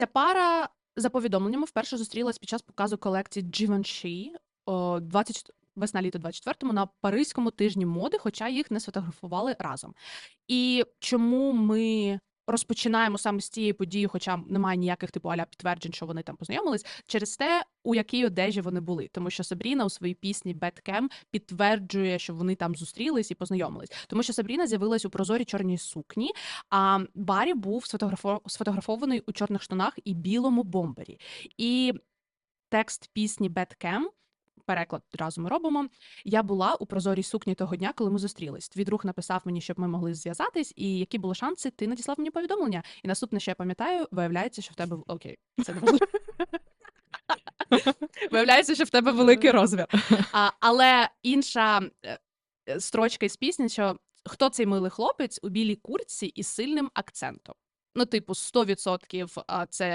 Ця пара за повідомленнями вперше зустрілась під час показу колекції Givenchy о 20 весна-літо 24-му на Паризькому тижні моди, хоча їх не сфотографували разом. І чому ми розпочинаємо саме з цієї події, хоча немає ніяких типу аля підтверджень, що вони там познайомились, через те, у якій одежі вони були. Тому що Сабріна у своїй пісні Cam підтверджує, що вони там зустрілись і познайомились. Тому що Сабріна з'явилась у прозорій чорній сукні, а Барі був сфотографо- сфотографований у чорних штанах і білому бомбері. І текст пісні Cam, переклад одразу ми робимо. Я була у прозорій сукні того дня, коли ми зустрілись. Твій друг написав мені, щоб ми могли зв'язатись, і які були шанси, ти надіслав мені повідомлення. І наступне, що я пам'ятаю, виявляється, що в тебе окей, це не важливо. Виявляється, що в тебе великий розмір. А, але інша е, е, строчка із пісні, що хто цей милий хлопець у білій куртці із сильним акцентом. Ну, типу, 100% це